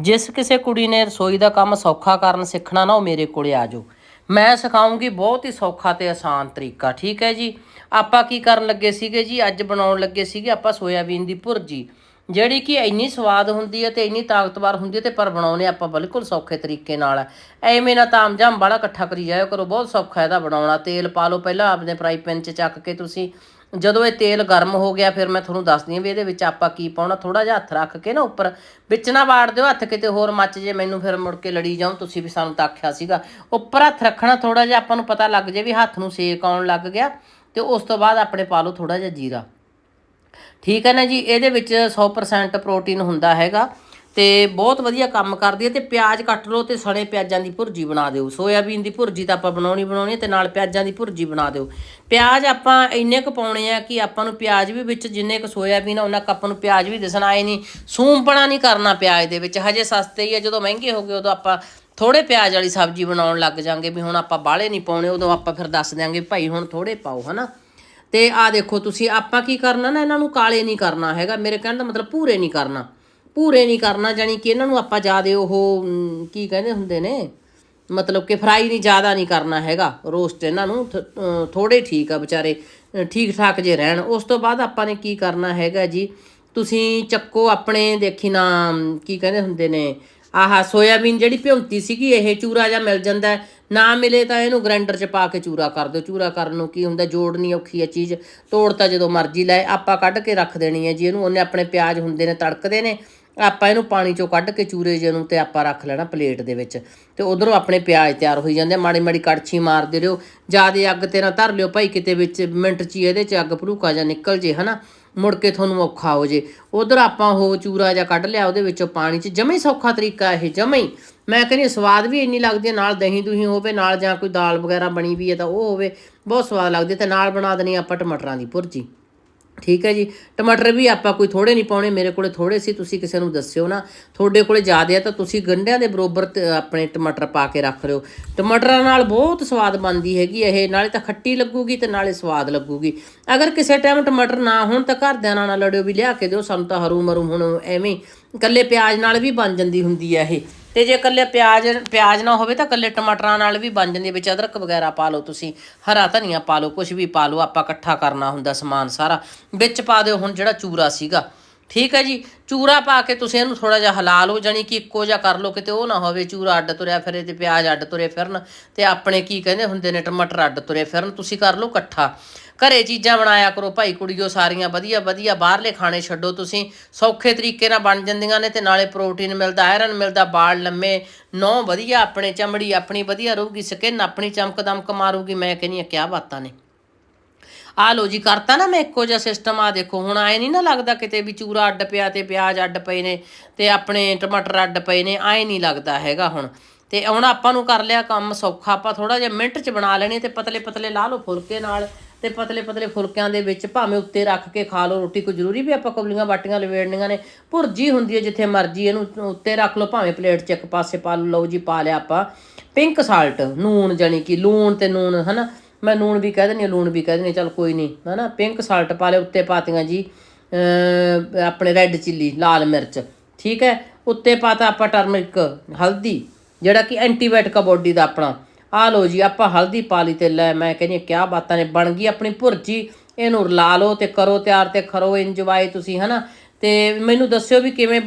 ਜਿਸ ਕਿਸੇ ਕੁੜੀ ਨੇ ਰਸੋਈ ਦਾ ਕੰਮ ਸੌਖਾ ਕਰਨ ਸਿੱਖਣਾ ਨਾ, ਉਹ ਮੇਰੇ ਕੋਲੇ ਆ ਜਾਓ। ਮੈਂ ਸਿਖਾਉਂਗੀ ਬਹੁਤ ਹੀ ਸੌਖਾ ਤੇ ਆਸਾਨ ਤਰੀਕਾ, ਠੀਕ ਹੈ ਜੀ? ਆਪਾਂ ਕੀ ਕਰਨ ਲੱਗੇ ਸੀਗੇ ਜੀ? ਅੱਜ ਬਣਾਉਣ ਲੱਗੇ ਸੀਗੇ ਆਪਾਂ ਸੋਇਆਬੀਨ ਦੀ ਭੁਰਜੀ। ਜਿਹੜੀ ਕਿ ਇੰਨੀ ਸਵਾਦ ਹੁੰਦੀ ਹੈ ਤੇ ਇੰਨੀ ਤਾਕਤਵਰ ਹੁੰਦੀ ਹੈ ਤੇ ਪਰ ਬਣਾਉਣੇ ਆਪਾਂ ਬਿਲਕੁਲ ਸੌਖੇ ਤਰੀਕੇ ਨਾਲ ਹੈ। ਐਵੇਂ ਨਾ ਤਾਮਝਾਮ ਵਾਲਾ ਇਕੱਠਾ ਕਰੀ ਜਾਇਓ ਕਰੋ, ਬਹੁਤ ਸੌਖਾ ਇਹਦਾ ਬਣਾਉਣਾ। ਤੇਲ ਪਾ ਲਓ ਪਹਿਲਾਂ, ਆਪਣੇ ਫਰਾਈ ਪੈਨ 'ਚ ਚੱਕ ਕੇ ਤੁਸੀਂ। ਜਦੋਂ ਇਹ ਤੇਲ ਗਰਮ ਹੋ ਗਿਆ, ਫਿਰ ਮੈਂ ਤੁਹਾਨੂੰ ਦੱਸਦੀ ਹਾਂ ਵੀ ਇਹਦੇ ਵਿੱਚ ਆਪਾਂ ਕੀ ਪਾਉਣਾ ਥੋੜਾ ਜਿਹਾ ਹੱਥ ਰੱਖ ਕੇ ਨਾ ਉੱਪਰ, ਵਿੱਚ ਨਾ ਵਾੜ ਦਿਓ ਹੱਥ, ਕਿਤੇ ਹੋਰ ਮੱਚ ਜੇ ਮੈਨੂੰ ਫਿਰ ਮੁੜ ਕੇ ਲੜੀ ਜਾਉ ਤੁਸੀਂ ਵੀ ਸਾਨੂੰ ਤਾਂ ਆਖਿਆ ਸੀਗਾ। ਉੱਪਰ ਹੱਥ ਰੱਖਣਾ ਥੋੜਾ ਜਿਹਾ, ਆਪਾਂ ਨੂੰ ਪਤਾ ਲੱਗ ਜੇ ਵੀ ਹੱਥ ਨੂੰ ਸੇਕ ਆਉਣ ਲੱਗ ਗਿਆ, ਤੇ ਉਸ ਤੋਂ ਬਾਅਦ ਆਪਣੇ ਪਾ ਲਓ ਥੋੜਾ ਜਿਹਾ ਜੀਰਾ। ਠੀਕ ਹੈ ਨਾ ਜੀ? ਇਹਦੇ ਵਿੱਚ 100% ਪ੍ਰੋਟੀਨ ਹੁੰਦਾ ਹੈਗਾ। ਤੇ ਬਹੁਤ ਵਧੀਆ ਕੰਮ ਕਰਦੀ ਹੈ ਤੇ ਪਿਆਜ਼ ਕੱਟ ਲਓ ਤੇ ਸਣੇ ਪਿਆਜ਼ਾਂ ਦੀ ਭੁਰਜੀ ਬਣਾ ਦਿਓ। ਸੋਇਆਬੀਨ ਦੀ ਭੁਰਜੀ ਤਾਂ ਆਪਾਂ ਬਣਾਉਣੀ ਬਣਾਉਣੀ ਹੈ ਤੇ ਨਾਲ ਪਿਆਜ਼ਾਂ ਦੀ ਭੁਰਜੀ ਬਣਾ ਦਿਓ। ਪਿਆਜ਼ ਆਪਾਂ ਇੰਨੇ ਕੁ ਪਾਉਣੇ ਆ ਕਿ ਆਪਾਂ ਨੂੰ ਪਿਆਜ਼ ਵੀ ਵਿੱਚ ਜਿੰਨੇ ਕੁ ਸੋਇਆਬੀਨ ਆ, ਉਹਨਾਂ ਕੁ ਆਪਾਂ ਨੂੰ ਪਿਆਜ਼ ਵੀ ਦਿਸਣਾ ਆਏ ਨਹੀਂ ਸੂੰਪਣਾ ਨਹੀਂ ਕਰਨਾ ਪਿਆਜ਼ ਦੇ ਵਿੱਚ। ਹਜੇ ਸਸਤੇ ਹੀ ਆ, ਜਦੋਂ ਮਹਿੰਗੇ ਹੋ ਗਏ ਉਦੋਂ ਆਪਾਂ ਥੋੜੇ ਪਿਆਜ਼ ਵਾਲੀ ਸਬਜ਼ੀ ਬਣਾਉਣ ਲੱਗ ਜਾਾਂਗੇ ਵੀ ਹੁਣ ਆਪਾਂ ਬਾਹਲੇ ਨਹੀਂ ਪਾਉਣੇ, ਉਦੋਂ ਆਪਾਂ ਫਿਰ ਦੱਸ ਦਿਆਂਗੇ ਭਾਈ ਹੁਣ ਥੋੜੇ ਪਾਓ, ਹਨਾ। ਤੇ ਆ ਦੇਖੋ ਤੁਸੀਂ, ਆਪਾਂ ਕੀ ਕਰਨਾ ਨਾ, ਇਹਨਾਂ ਨੂੰ ਕਾਲੇ ਨਹੀਂ ਕਰਨਾ ਹੈਗਾ, ਮੇਰੇ ਕਹਿਣ ਦਾ ਮਤਲਬ ਭੂਰੇ ਨਹੀਂ ਕਰਨਾ। ਭੂਰੇ ਨਹੀਂ ਕਰਨਾ ਜਾਨੀ ਕਿ ਇਹਨਾਂ ਨੂੰ ਆਪਾਂ ਜ਼ਿਆਦਾ ਉਹ ਕੀ ਕਹਿੰਦੇ ਹੁੰਦੇ ਨੇ, ਮਤਲਬ ਕਿ ਫਰਾਈ ਨਹੀਂ, ਜ਼ਿਆਦਾ ਨਹੀਂ ਕਰਨਾ ਹੈਗਾ, ਰੋਸਟ ਇਹਨਾਂ ਨੂੰ, ਥ- ਥੋੜੇ ਠੀਕ ਆ ਵਿਚਾਰੇ ਠੀਕ ਠਾਕ ਜੇ ਰਹਿਣ। ਉਸ ਤੋਂ ਬਾਅਦ ਆਪਾਂ ਨੇ ਕੀ ਕਰਨਾ ਹੈਗਾ ਜੀ, ਤੁਸੀਂ ਚੱਕੋ ਆਪਣੇ, ਦੇਖੀ ਨਾ ਕੀ ਕਹਿੰਦੇ ਹੁੰਦੇ ਨੇ, ਆਹ ਸੋਇਆਬੀਨ ਜਿਹੜੀ ਭਿਉਂਤੀ ਸੀਗੀ, ਇਹ ਚੂਰਾ ਜਾਂ ਮਿਲ ਜਾਂਦਾ ਨਾ ਮਿਲੇ ਤਾਂ ਇਹਨੂੰ ਗ੍ਰਾਈਂਡਰ 'ਚ ਪਾ ਕੇ ਚੂਰਾ ਕਰ ਦਿਓ। ਚੂਰਾ ਕਰਨ ਨੂੰ ਕੀ ਹੁੰਦਾ ਜੋੜਨੀ ਔਖੀ ਹੈ ਚੀਜ਼, ਤੋੜ ਤਾਂ ਜਦੋਂ ਮਰਜ਼ੀ ਲੈ, ਆਪਾਂ ਕੱਢ ਕੇ ਰੱਖ ਦੇਣੀ ਹੈ ਜੀ, ਇਹਨੂੰ, ਉਹਨੇ ਆਪਣੇ ਪਿਆਜ਼ ਹੁੰਦੇ ਨੇ, ਤੜਕਦੇ ਨੇ ਆਪਾਂ ਇਹਨੂੰ ਪਾਣੀ 'ਚੋਂ ਕੱਢ ਕੇ ਚੂਰੇ ਜਿਹੇ ਨੂੰ ਤੇ ਆਪਾਂ ਰੱਖ ਲੈਣਾ ਪਲੇਟ ਦੇ ਵਿੱਚ। ਤੇ ਉਧਰੋਂ ਆਪਣੇ ਪਿਆਜ਼ ਤਿਆਰ ਹੋਈ ਜਾਂਦੇ ਆ। ਮਾੜੀ ਮਾੜੀ ਕੜਛੀ ਮਾਰਦੇ ਰਹੋ। ਜਿਆਦੇ ਅੱਗ ਤੇ ਨਾ ਧਰ ਲਿਓ ਭਾਈ ਕਿਤੇ ਵਿੱਚ ਮਿੰਟ 'ਚ ਹੀ ਇਹਦੇ 'ਚ ਅੱਗ ਭੜੂਕਾ ਜਾਂ ਨਿਕਲ ਜੇ ਹਨਾ? ਮੁੜ ਕੇ ਤੁਹਾਨੂੰ ਔਖਾ ਹੋ ਜੇ। ਉਧਰ ਆਪਾਂ ਉਹ ਚੂਰਾ ਜਾਂ ਕੱਢ ਲਿਆ ਉਹਦੇ ਵਿੱਚੋਂ ਪਾਣੀ 'ਚ। ਜਮੇ ਸੌਖਾ ਤਰੀਕਾ ਇਹ ਜਮੇ ਹੀ। ਮੈਂ ਕਹਿੰਦੀ ਹਾਂ, ਸਵਾਦ ਵੀ ਇੰਨੀ ਲੱਗਦੀ ਹੈ ਨਾਲ ਦਹੀਂ ਦੁਹੀਂ ਹੋਵੇ ਨਾਲ ਜਾਂ ਕੋਈ ਦਾਲ ਵਗੈਰਾ ਬਣੀ ਵੀ ਹੈ ਤਾਂ ਉਹ ਹੋਵੇ ਬਹੁਤ ਸਵਾਦ ਲੱਗਦੀ ਹੈ। ਤੇ ਨਾਲ ਬਣਾ ਦੇਣੀ ਆਪਾਂ ਟਮਾਟਰਾਂ ਦੀ ਭੁਰਜੀ। ਠੀਕ ਹੈ ਜੀ। ਟਮਾਟਰ ਵੀ ਆਪਾਂ ਕੋਈ ਥੋੜੇ ਨਹੀਂ ਪਾਉਣੇ, ਮੇਰੇ ਕੋਲੇ ਥੋੜੇ ਸੀ, ਤੁਸੀਂ ਕਿਸੇ ਨੂੰ ਦੱਸਿਓ ਨਾ। ਤੁਹਾਡੇ ਕੋਲੇ ਜ਼ਿਆਦਾ ਆ ਤਾਂ ਤੁਸੀਂ ਗੰਢਿਆਂ ਦੇ ਬਰੋਬਰ ਆਪਣੇ ਟਮਾਟਰ ਪਾ ਕੇ ਰੱਖ ਲਿਓ ਟਮਾਟਰਾਂ ਨਾਲ ਬਹੁਤ ਸਵਾਦ ਬਣਦੀ ਹੈਗੀ ਇਹ, ਨਾਲੇ ਤਾਂ ਖੱਟੀ ਲੱਗੂਗੀ ਤੇ ਨਾਲੇ ਸਵਾਦ ਲੱਗੂਗੀ। ਅਗਰ ਕਿਸੇ ਟਾਈਮ ਟਮਾਟਰ ਨਾ ਹੋਣ ਤਾਂ ਘਰਦਿਆਂ ਨਾਲ ਲੜਿਓ ਵੀ, ਲਿਆ ਕੇ ਦਿਓ, ਸਾਨੂੰ ਤਾਂ ਹਰੂ ਮਰੂ ਹੁਣ ਐਵੇਂ ਇਕੱਲੇ ਪਿਆਜ਼ ਨਾਲ ਵੀ ਬਣ ਜਾਂਦੀ ਹੁੰਦੀ ਹੈ ਇਹ। ਤੇ ਜੇ ਇਕੱਲੇ ਪਿਆਜ਼ ਪਿਆਜ਼ ਨਾ ਹੋਵੇ ਤਾਂ ਇਕੱਲੇ ਟਮਾਟਰਾਂ ਨਾਲ ਵੀ ਬਣ ਜਾਂਦੀ ਵਿੱਚ ਅਦਰਕ ਵਗੈਰਾ ਪਾ ਲਓ ਤੁਸੀਂ, ਹਰਾ ਧਨੀਆ ਪਾ ਲਓ ਕੁਝ ਵੀ ਪਾ ਲਓ, ਆਪਾਂ ਇਕੱਠਾ ਕਰਨਾ ਹੁੰਦਾ ਸਮਾਨ ਸਾਰਾ। ਵਿੱਚ ਪਾ ਦਿਓ ਹੁਣ ਜਿਹੜਾ ਚੂਰਾ ਸੀਗਾ। ਠੀਕ ਹੈ ਜੀ, ਚੂਰਾ ਪਾ ਕੇ ਤੁਸੀਂ ਇਹਨੂੰ ਥੋੜਾ ਜਿਹਾ ਹਿਲਾ ਲਓ ਜਾਨੀ ਕਿ ਇੱਕੋ ਜਿਹਾ ਕਰ ਲਓ, ਕਿਤੇ ਉਹ ਨਾ ਹੋਵੇ, ਚੂਰਾ ਅੱਡ ਤੁਰਿਆ ਫਿਰੇ ਤੇ ਪਿਆਜ਼ ਅੱਡ ਤੁਰੇ ਫਿਰਨ ਤੇ ਆਪਣੇ ਕੀ ਕਹਿੰਦੇ ਹੁੰਦੇ ਨੇ, ਟਮਾਟਰ ਅੱਡ ਤੁਰੇ ਫਿਰਨ, ਤੁਸੀਂ ਕਰ ਲਓ ਇਕੱਠਾ। ਘਰੇ ਚੀਜ਼ਾਂ ਬਣਾਇਆ ਕਰੋ ਭਾਈ ਕੁੜੀਓ ਸਾਰੀਆਂ, ਵਧੀਆ ਵਧੀਆ, ਬਾਹਰਲੇ ਖਾਣੇ ਛੱਡੋ ਤੁਸੀਂ। ਸੌਖੇ ਤਰੀਕੇ ਨਾਲ ਬਣ ਜਾਂਦੀਆਂ ਨੇ ਤੇ ਨਾਲੇ ਪ੍ਰੋਟੀਨ ਮਿਲਦਾ, ਆਇਰਨ ਮਿਲਦਾ, ਬਾਲ ਲੰਮੇ। ਨੌ ਵਧੀਆ, ਆਪਣੇ ਚਮੜੀ ਆਪਣੀ ਵਧੀਆ ਰਹੂਗੀ ਸਕਿਨ ਆਪਣੀ ਚਮਕ ਦਮਕ ਮਾਰੂਗੀ। ਮੈਂ ਕਹਿੰਦੀ ਆ ਕਿਆ ਬਾਤਾਂ ਨੇ। ਆ ਲੋ ਜੀ, ਕਰਤਾ ਨਾ ਮੈਂ ਇੱਕੋ ਜਿਹਾ ਸਿਸਟਮ ਆ ਦੇਖੋ, ਹੁਣ ਆਏ ਨਹੀਂ ਨਾ ਲੱਗਦਾ ਕਿਤੇ ਵੀ ਚੂਰਾ ਅੱਡ ਪਿਆ ਤੇ ਪਿਆਜ਼ ਅੱਡ ਪਏ ਨੇ ਤੇ ਆਪਣੇ ਟਮਾਟਰ ਅੱਡ ਪਏ ਨੇ, ਆਏ ਨਹੀਂ ਲੱਗਦਾ ਹੈਗਾ ਹੁਣ। ਤੇ ਹੁਣ ਆਪਾਂ ਨੂੰ ਕਰ ਲਿਆ ਕੰਮ ਸੌਖਾ, ਆਪਾਂ ਥੋੜਾ ਜਿਹਾ ਮਿੰਟ 'ਚ ਬਣਾ ਲੈਣੇ ਤੇ ਪਤਲੇ ਪਤਲੇ ਲਾ ਲਓ ਫੁਲਕੇ ਨਾਲ। ਤੇ ਪਤਲੇ ਪਤਲੇ ਫੁਲਕਿਆਂ ਦੇ ਵਿੱਚ ਭਾਵੇਂ ਉੱਤੇ ਰੱਖ ਕੇ ਖਾ ਲਓ। ਰੋਟੀ ਕੋਈ ਜ਼ਰੂਰੀ ਵੀ ਆਪਾਂ ਕਬਲੀਆਂ ਬਾਟੀਆਂ ਲਵੇੜਨੀਆਂ ਨੇ। ਭੁਰਜੀ ਹੁੰਦੀ ਹੈ ਜਿੱਥੇ ਮਰਜ਼ੀ ਇਹਨੂੰ ਉੱਤੇ ਰੱਖ ਲਓ, ਭਾਵੇਂ ਪਲੇਟ 'ਚ ਇੱਕ ਪਾਸੇ ਪਾ ਲਓ। ਜੀ, ਪਾ ਲਿਆ ਆਪਾਂ ਪਿੰਕ ਸਾਲਟ ਨੂਣ ਜਾਨੀ ਕਿ ਲੂਣ ਤੇ ਨੂਣ ਹਨਾ? ਮੈਂ ਨੂਣ ਵੀ ਕਹਿ ਦਿੰਦੀ ਹਾਂ, ਲੂਣ ਵੀ ਕਹਿ ਦਿੰਦੀ ਹਾਂ, ਚਲ ਕੋਈ ਨਹੀਂ, ਹਨਾ? ਪਿੰਕ ਸਾਲਟ ਪਾ ਲਿਆ, ਉੱਤੇ ਪਾਤੀਆਂ ਜੀ ਆਪਣੇ ਰੈੱਡ ਚਿੱਲੀ ਲਾਲ ਮਿਰਚ, ਠੀਕ ਹੈ? ਉੱਤੇ ਪਾਤਾ ਆਪਾਂ ਟਰਮਰਿਕ ਹਲਦੀ, ਜਿਹੜਾ ਕਿ ਐਂਟੀਬਾਇਓਟਿਕ ਆ ਬੋਡੀ ਦਾ ਆਪਣਾ। ਆ ਲਓ ਜੀ ਆਪਾਂ ਹਲਦੀ ਪਾ ਲਈ ਤੇ ਲੈ ਮੈਂ ਕਹਿੰਦੀ ਹਾਂ, ਕਿਆ ਬਾਤਾਂ ਨੇ ਬਣ ਗਈ ਆਪਣੀ ਭੁਰਜੀ। ਇਹਨੂੰ ਰਲਾ ਲਓ ਤੇ ਕਰੋ ਤਿਆਰ ਤੇ ਖਰੋ ਇੰਜੋਏ ਤੁਸੀਂ ਹਨਾ? ਤੇ ਮੈਨੂੰ ਦੱਸਿਓ ਵੀ ਕਿਵੇਂ